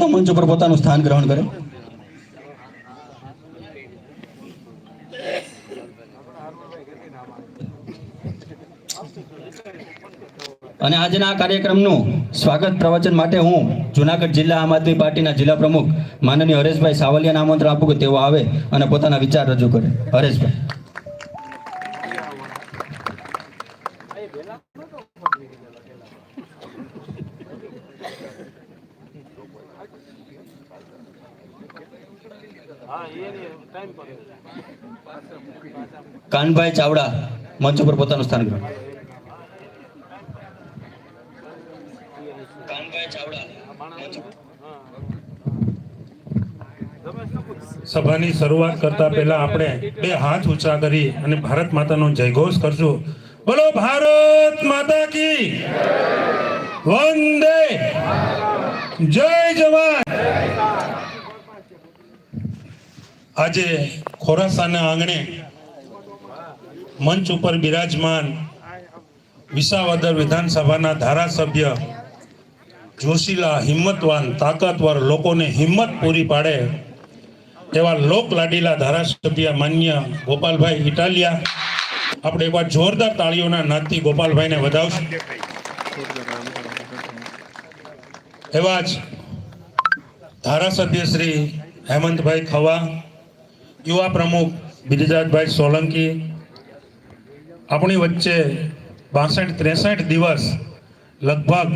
તો મંચ ઉપર પોતાનું સ્થાન ગ્રહણ કરે? અને આજના આ કાર્યક્રમનું સ્વાગત પ્રવચન માટે હું જુનાગઢ જિલ્લા આમ આદમી પાર્ટીના જિલ્લા પ્રમુખ માનનીય હરેશભાઈ સાવલિયાને આમંત્રણ આપું કે તેઓ આવે અને પોતાના વિચાર રજૂ કરે. હરેશભાઈ. કાનભાઈ ચાવડા મંચ ઉપર પોતાનું સ્થાન ગ્રહણ. સભાની શરૂઆત કરતા પહેલા આપણે બે હાથ ઊંચા કરી અને ભારત માતાનો જયઘોષ કરશું. બોલો, ભારત માતા કી. વંદે. જય જવાન આજે ખોરાસાના આંગણે મંચ ઉપર બિરાજમાન વિસાવદર વિધાનસભાના ધારાસભ્ય જોશીલા હિંમતવાન, તાકાતવર લોકોને હિંમત પૂરી પાડે એવા લોક લાડીલા ધારાસભ્ય માન્ય ગોપાલભાઈ ઇટાલિયા. આપણે એકવાર જોરદાર તાળીઓના નાદથી ગોપાલભાઈને વધાવશું. એવા જ ધારાસભ્ય શ્રી હેમંતભાઈ ખવા યુવા પ્રમુખ બિરજાજભાઈ સોલંકી, આપણી વચ્ચે બાસઠ ત્રેસઠ દિવસ લગભગ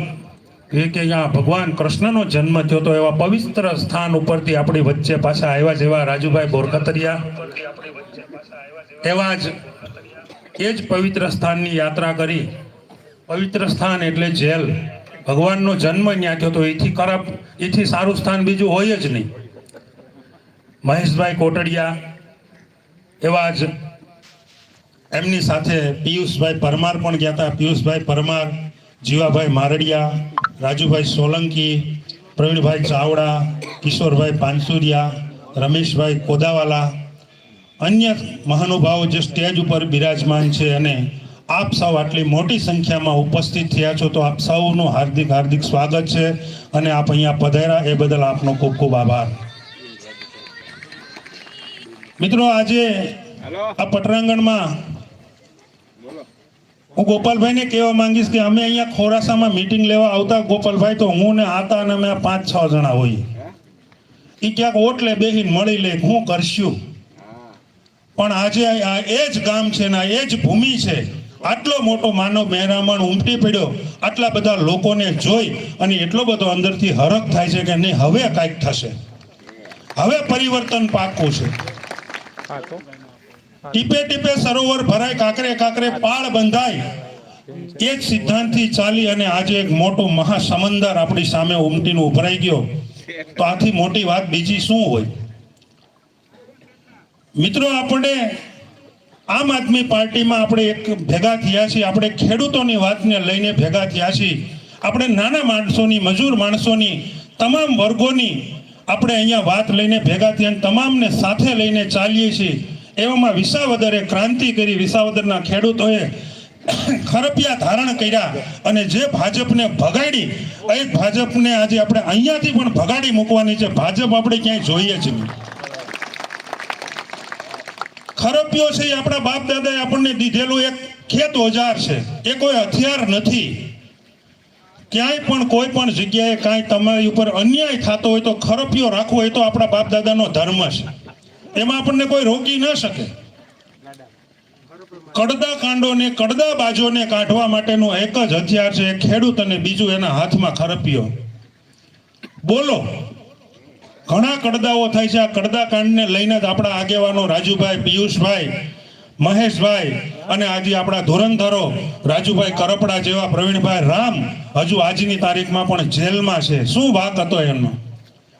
કે અહીંયા ભગવાન કૃષ્ણનો જન્મ થયો તો એવા પવિત્ર સ્થાન ઉપરથી આપણી વચ્ચે પાછા આવ્યા જેવા રાજુભાઈ બોરખતરિયા એવા જ એ જ પવિત્ર સ્થાનની યાત્રા કરી. પવિત્ર સ્થાન એટલે જેલ. ભગવાનનો જન્મ ત્યાં થયો તો એથી ખરાબ, એથી સારું સ્થાન બીજું હોય જ નહીં. મહેશભાઈ કોટડિયા એવા જ એમની સાથે પિયુષભાઈ પરમાર પણ ગયા હતા. પિયુષભાઈ પરમાર, જીવાભાઈ મારડિયા, રાજુભાઈ સોલંકી, પ્રવીણભાઈ ચાવડા, કિશોરભાઈ પાનસુરિયા, રમેશભાઈ કોદાવાલા, અન્ય મહાનુભાવો જે સ્ટેજ ઉપર બિરાજમાન છે અને આપ સૌ આટલી મોટી સંખ્યામાં ઉપસ્થિત થયા છો તો આપ સૌનું હાર્દિક હાર્દિક સ્વાગત છે અને આપ અહીંયા પધાર્યા. એ બદલ આપનો ખૂબ ખૂબ આભાર. મિત્રો આજે આ પટરાંગણમાં હું ગોપાલભાઈને કહેવા માંગીશ કે અમે અહીંયા ખોરાસામાં મીટિંગ લેવા આવતા ગોપાલભાઈ તો હું ને આતા અને અમે પાંચ છ જણા હોઈએ એ ક્યાંક ઓટલે બેહીને મળી લે હું કરશું? પણ આજે આ એ જ ગામ છે ને આ એ જ ભૂમિ છે. આટલો મોટો માનવ મહેરામણ ઉમટી પડ્યો. આટલા બધા લોકોને જોઈ અને એટલો બધો અંદરથી હરખ થાય છે કે નહીં હવે કાંઈક થશે. હવે પરિવર્તન પાકું છે. ટીપે ટીપે સરોવર ભરાય, કાંકરે કાંકરે પાળ બંધાય. એ જ સિદ્ધાંતથી ચાલી અને આજે એક મોટો મહાસમંદર આપણી સામે ઉમટીને ઉભરાઈ ગયો. તો આથી મોટી વાત બીજી શું હોય? મિત્રો, આપણે આમ આદમી પાર્ટીમાં આપણે એક ભેગા થયા છીએ. આપણે ખેડૂતોની વાતને લઈને ભેગા થયા છીએ. આપણે નાના માણસોની, મજૂર માણસોની, તમામ વર્ગોની આપણે અહીંયા વાત લઈને ભેગા થયા તમામને સાથે લઈને ચાલીએ છીએ. એવામાં વિસાવદરે ક્રાંતિ કરી, વિસાવદરના ખેડૂતોએ ખરપિયા ધારણ કર્યા અને જે ભાજપને ભગાડી એ ભાજપને આજે આપણે અહીંયાથી પણ ભગાડી મૂકવાની છે. ભાજપ આપણે ક્યાંય જોઈએ છીએ ખરપિયો છે આપણા બાપ દાદાએ આપણને દીધેલું એક ખેત ઓજાર છે. એ કોઈ હથિયાર નથી. ક્યાંય પણ કોઈ પણ જગ્યાએ કાંઈ તમારી ઉપર અન્યાય થતો હોય તો ખરપિયો રાખવો એ તો આપણા બાપ દાદાનો ધર્મ છે. એમાં આપણને કોઈ રોકી ન શકે. કડદા કાંડોને કડદા બાજોને કાઢવા માટેનું એક જ હથિયાર છે ખેડૂત અને બીજું એના હાથમાં ખરપિયો બોલો, ઘણા કડદાઓ થાય છે. આ કડદા કાંડને લઈને જ આપણા આગેવાનો રાજુભાઈ, પિયુષભાઈ મહેશભાઈ અને આજે આપણા ધોરણધરો રાજુભાઈ કરપડા જેવા પ્રવીણભાઈ રામ હજુ આજની તારીખમાં પણ જેલમાં છે. શું વાક હતો એમનો?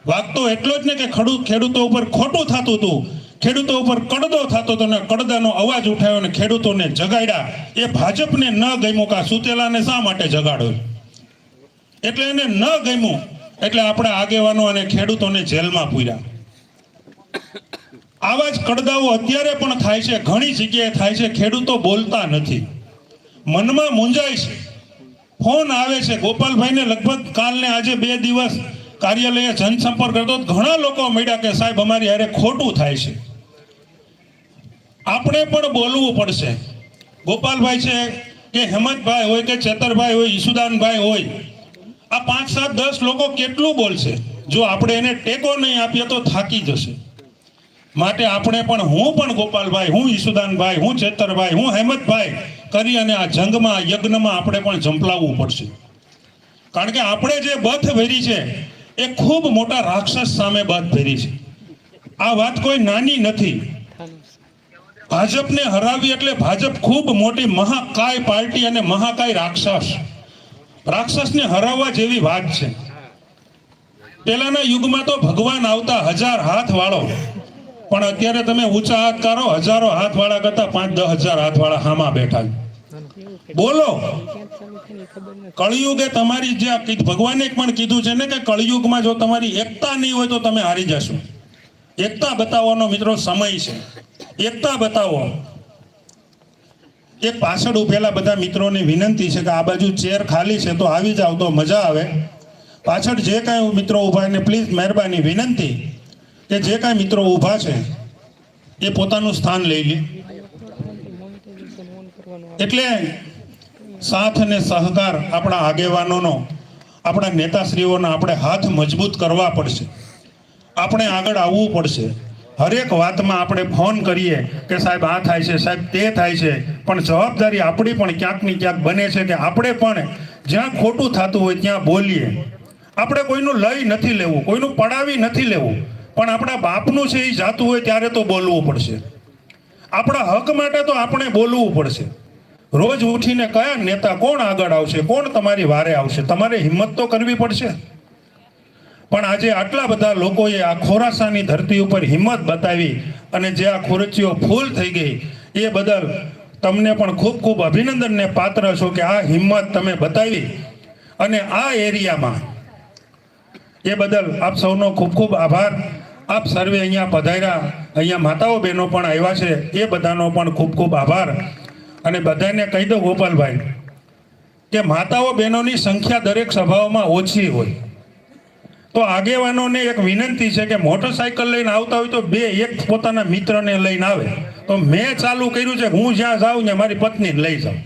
વાક તો એટલો જ ને કે ખેડૂત ખેડૂતો ઉપર ખોટું થતું હતું. ખેડૂતો ઉપર કડદો થતો હતો ને કડદાનો અવાજ ઉઠાવ્યો ને ખેડૂતોને જગાડ્યા. એ ભાજપને ન ગમ્યું કા સુતેલાને શા માટે જગાડ્યો? એટલે એને ન ગમ્યું. એટલે આપણા આગેવાનો અને ખેડૂતોને જેલમાં પૂર્યા. આવા જ કડદાઓ અત્યારે પણ થાય છે, ઘણી જગ્યાએ થાય છે, ખેડૂતો બોલતા નથી. મનમાં મૂંઝાય છે. ફોન આવે છે. ગોપાલભાઈને લગભગ કાલને આજે બે દિવસ કાર્યાલયે જનસંપર્ક કરતો ઘણા લોકો મળ્યા કે, સાહેબ, અમારી હારે ખોટું થાય છે. આપણે પણ બોલવું પડશે. ગોપાલભાઈ છે કે, હેમંતભાઈ હોય કે, ચેતરભાઈ હોય, ઈસુદાનભાઈ હોય, આ પાંચ સાત દસ લોકો કેટલું બોલશે? જો આપણે એને ટેકો નહીં આપીએ તો થાકી જશે. માટે આપણે પણ હું પણ ગોપાલભાઈ, હું ઈસુદાનભાઈ, હું ચેતરભાઈ, હું હેમતભાઈ કરી અને આ જંગમાં યજ્ઞમાં આપણે પણ ઝંપલાવવું પડશે. કારણ કે આપણે જે બથ ભેરી છે, એ ખૂબ મોટા રાક્ષસ સામે બથ ભેરી છે. આ વાત કોઈ નાની નથી. ભાજપને હરાવી એટલે ભાજપ ખૂબ મોટી મહાકાય પાર્ટી અને મહાકાય રાક્ષસ. રાક્ષસને હરાવવા જેવી વાત છે. પહેલાના યુગમાં તો ભગવાન આવતા હજાર હાથ વાળો પણ અત્યારે તમે ઊંચા હાથ કરો, હજારો હાથ વાળા કરતા પાંચ, દસ હજાર હાથ વાળા હામાં બેઠા. બોલો. કળિયુગે તમારી જે ભગવાને પણ કીધું છે ને કે કળિયુગમાં જો તમારી એકતા નહીં હોય તો તમે હારી જશો. એકતા બતાવવાનો મિત્રો સમય છે. એકતા બતાવો. એક પાછળ ઉભેલા બધા મિત્રોને વિનંતી છે કે આ બાજુ ચેર ખાલી છે તો આવી જાવ તો મજા આવે. પાછળ જે કાંઈ મિત્રો ઊભા એને પ્લીઝ મહેરબાની, વિનંતી. કે જે કાંઈ મિત્રો ઊભા છે, એ પોતાનું સ્થાન લઈ લે. એટલે સાથ અને સહકાર આપણા આગેવાનોનો, આપણા નેતાશ્રીઓના આપણે હાથ મજબૂત કરવા પડશે. આપણે આગળ આવવું પડશે. હરેક વાતમાં આપણે ફોન કરીએ કે સાહેબ આ થાય છે, સાહેબ તે થાય છે, પણ જવાબદારી આપણી પણ ક્યાંક ને ક્યાંક બને છે કે આપણે પણ જ્યાં ખોટું થતું હોય ત્યાં બોલીએ. આપણે કોઈનું લઈ નથી લેવું, કોઈનું પડાવી નથી લેવું. પણ આપણા બાપનું છે એ જાતું હોય ત્યારે તો બોલવું પડશે. આપણા હક માટે તો આપણે બોલવું પડશે. રોજ ઉઠીને કયા નેતા કોણ આગળ આવશે, કોણ તમારી વારે આવશે, તમારે હિંમત તો કરવી પડશે. પણ આજે આટલા બધા લોકોએ આ ખોરાસાની ધરતી ઉપર હિંમત બતાવી અને જે આ ખુરચીઓ ફૂલ થઈ ગઈ, એ બદલ તમને પણ ખૂબ ખૂબ અભિનંદનને પાત્ર છો કે આ હિંમત તમે બતાવી અને આ એરિયામાં એ બદલ આપ સૌનો ખૂબ ખૂબ આભાર. આપ સર્વે અહીંયા પધાર્યા અહીંયા માતાઓ બહેનો પણ આવ્યા છે એ બધાનો પણ ખૂબ ખૂબ આભાર. અને બધાને કહી દો ગોપાલભાઈ કે માતાઓ બહેનોની સંખ્યા દરેક સભાઓમાં ઓછી હોય. તો આગેવાનોને એક વિનંતી છે કે મોટરસાયકલ લઈને આવતા હોય તો બે એક પોતાના મિત્રને લઈને આવે. તો મેં ચાલુ કર્યું છે કે હું જ્યાં જાઉં ને મારી પત્નીને લઈ જાઉં.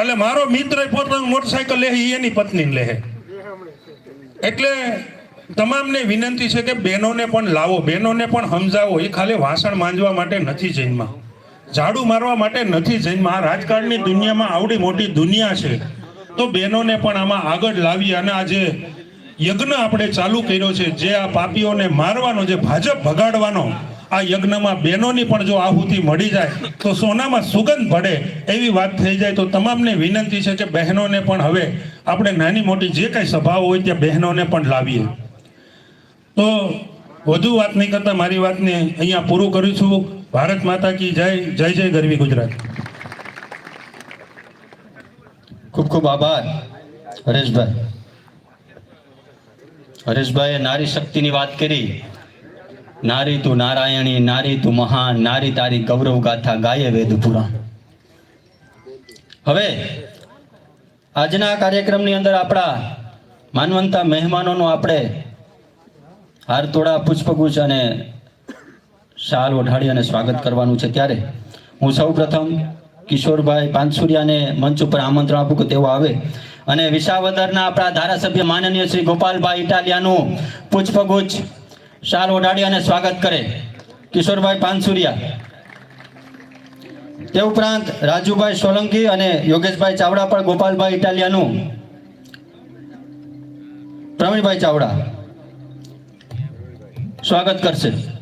એટલે મારો મિત્ર પોતાનું મોટરસાયકલ લે એની પત્નીને લે. એટલે તમામને વિનંતી છે કે બહેનોને પણ લાવો, બહેનોને પણ સમજાવો. એ ખાલી વાસણ માંજવા માટે નથી જૈનમાં. ઝાડુ મારવા માટે નથી જૈનમાં. આ રાજકારણની દુનિયામાં આવડી મોટી દુનિયા છે. તો બહેનોને પણ આમાં આગળ લાવી અને આ જે યજ્ઞ આપણે ચાલુ કર્યો છે, જે આ પાપીઓને મારવાનો, જે ભાજપ ભગાડવાનો, આ યજ્ઞમાં બહેનોની પણ જો આહુતિ મળી જાય, તો સોનામાં સુગંધ ભળે એવી વાત થઈ જાય. તો તમામને વિનંતી છે કે બહેનોને પણ હવે આપણે નાની મોટી જે કાંઈ સભાઓ હોય, ત્યાં બહેનોને પણ લાવીએ. તો વધુ વાત નહીં કરતા, મારી વાતને અહીંયા પૂરું કરું છું. ભારત માતા કી જય જય જય ગરવી ગુજરાત. ખૂબ ખૂબ આભાર, હરેશભાઈ. હરેશભાઈએ નારી શક્તિની વાત કરી. નારી તું નારાયણી, નારી તું મહાન, નારી તારી ગૌરવ ગાથા ગાય વેદ પુરાણ હવે, આજના કાર્યક્રમની અંદર આપણા માનવંતા મહેમાનોનું આપણે હારતોડા પુષ્પગુચ્છ અને શાલ ઓઢાડી અને સ્વાગત કરવાનું છે ત્યારે હું સૌ પ્રથમ કિશોરભાઈ પાનસુરિયાને મંચ ઉપર આમંત્રણ આપું કે તેઓ આવે અને વિસાવદરના આપણા ધારાસભ્ય માનનીય શ્રી ગોપાલભાઈ ઇટાલિયાનું પુષ્પગુચ્છ, શાલ ઓઢાડી અને સ્વાગત કરે કિશોરભાઈ પાનસુરિયા. તે ઉપરાંત રાજુભાઈ સોલંકી અને યોગેશભાઈ ચાવડા પણ ગોપાલભાઈ ઇટાલિયાનું, પ્રવીણભાઈ ચાવડા. સ્વાગત કરશે.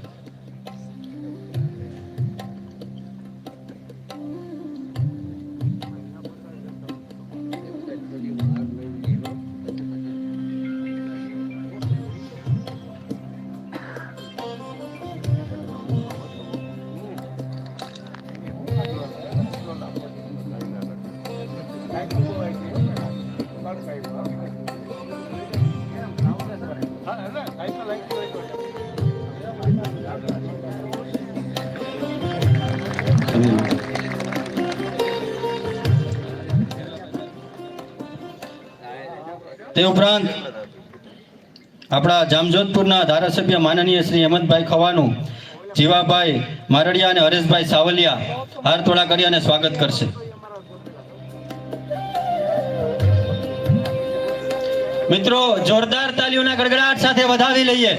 તે ઉપરાંત આપણા જામજોધપુરના ધારાસભ્ય માનનીય શ્રી હેમંતભાઈ ખવાનું, જીવાભાઈ મારડિયા અને હરેશભાઈ સાવલિયા હાર તોડા કરી અને સ્વાગત કરશે. મિત્રો, જોરદાર તાલીઓના ગડગડાટ સાથે વધાવી લઈએ.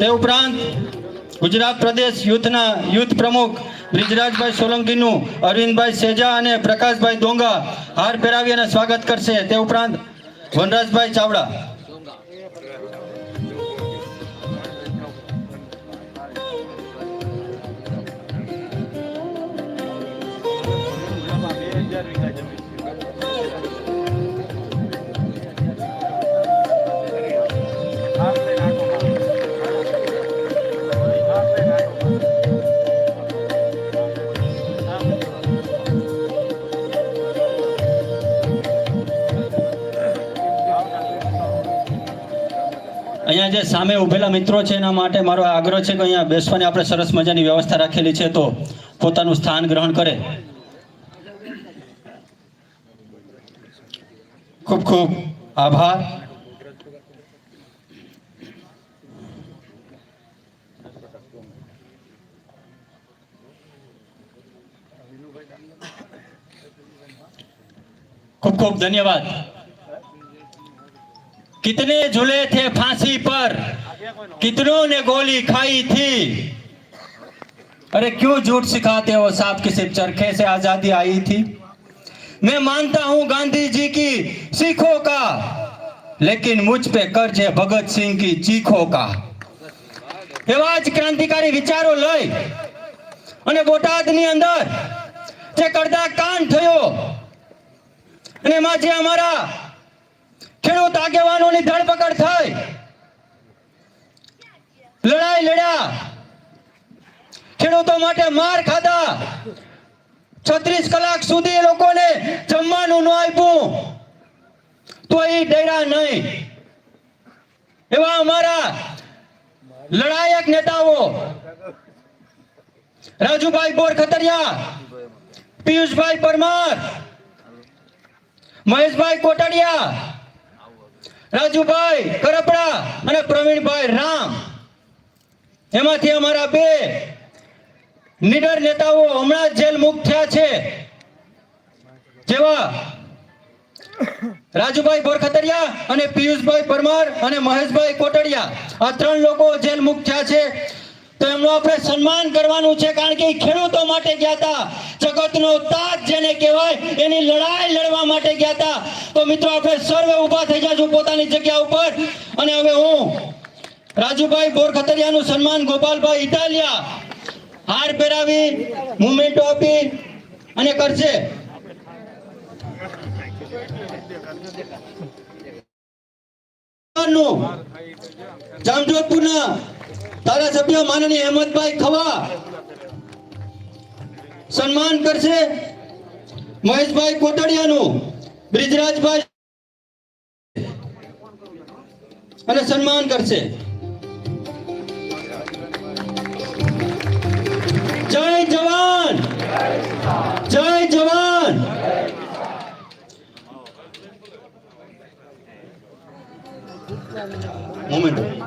તે ઉપરાંત ગુજરાત પ્રદેશ યુથના યુથ પ્રમુખ બ્રિજરાજભાઈ સોલંકીનું, અરવિંદભાઈ સેજા અને પ્રકાશભાઈ દોંગા હાર પહેરાવી અને સ્વાગત કરશે. તે ઉપરાંત વનરાજભાઈ ચાવડા. અહીંયા જે સામે ઉભેલા મિત્રો છે, એના માટે મારો આગ્રહ છે કે અહીંયા બેસવાની આપણે સરસ મજાની વ્યવસ્થા રાખેલી છે, તો પોતાનું સ્થાન ગ્રહણ કરે. ખૂબ ખૂબ આભાર. ખૂબ ખૂબ ધન્યવાદ. कितने झूले थे फांसी पर कितनों ने गोली खाई थी अरे क्यों झूठ सिखाते हो साहब किसी चरखे से आजादी आई थी मैं मानता हूं गांधी जी की सीखों का लेकिन मुझ पे कर्ज है भगत सिंह की चीखों का એવા જ ક્રાંતિકારી વિચારો લઈ અને બોટાદની અંદર જે કડદા કાંડ થયો અને એમાં જે અમારા ખેડૂત આગેવાનોની ધરપકડ થઈ. લડાઈ લડ્યા. ખેડૂતો માટે માર ખાધા. છત્રીસ કલાક સુધી લોકોને જમવાનું ન આપ્યું. તો એ ડર્યા નહીં. એવા અમારા લડાયક નેતાઓ. રાજુભાઈ બોરખતરિયા પિયુષભાઈ પરમાર, મહેશભાઈ કોટડિયા રાજુભાઈ કરપડા અને પ્રવીણભાઈ રામ. એમાંથી અમારા બે નીડર નેતાઓ હમણાં જેલ મુક્ત થયા છે. જેવા રાજુભાઈ બોરખતરિયા અને પિયુષભાઈ પરમાર અને મહેશભાઈ કોટડિયા. આ ત્રણ લોકો જેલ મુક્ત થયા છે. તો આપણે સન્માન કરવાનું છે, કારણ કે ખેડૂતો માટે ગયા હતા. જગતનો તાજ જેને કહેવાય, એની લડાઈ લડવા માટે ગયા હતા. તો મિત્રો, આપણે સર્વે ઊભા થઈ જાજો પોતાની જગ્યા ઉપર. અને હવે હું, રાજુભાઈ બોરખતરિયાનું સન્માન ગોપાલભાઈ ઇટાલિયા હાર પહેરાવી, મુમેન્ટો આપી અને કરશે. જામજોધપુરના ધારાસભ્ય માનનીય અહેમદભાઈ ખવા સન્માન કરશે મહેશભાઈ કોટડિયાનું, બ્રિજરાજભાઈ અને સન્માન કરશે. જય જવાન! જય જવાન! મોમેન્ટ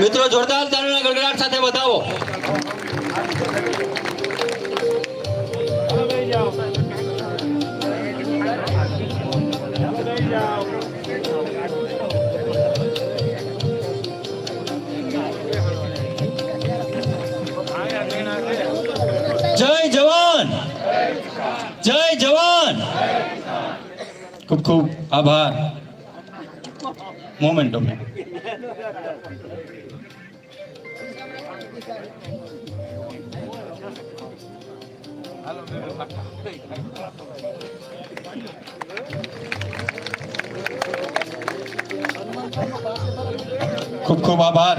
મિત્રો જોરદાર તાળીના ગડગડાટ સાથે બતાવો. જય જવાન! જય જવાન! ખૂબ ખૂબ આભાર. મોમેન્ટો ખૂબ ખૂબ આભાર.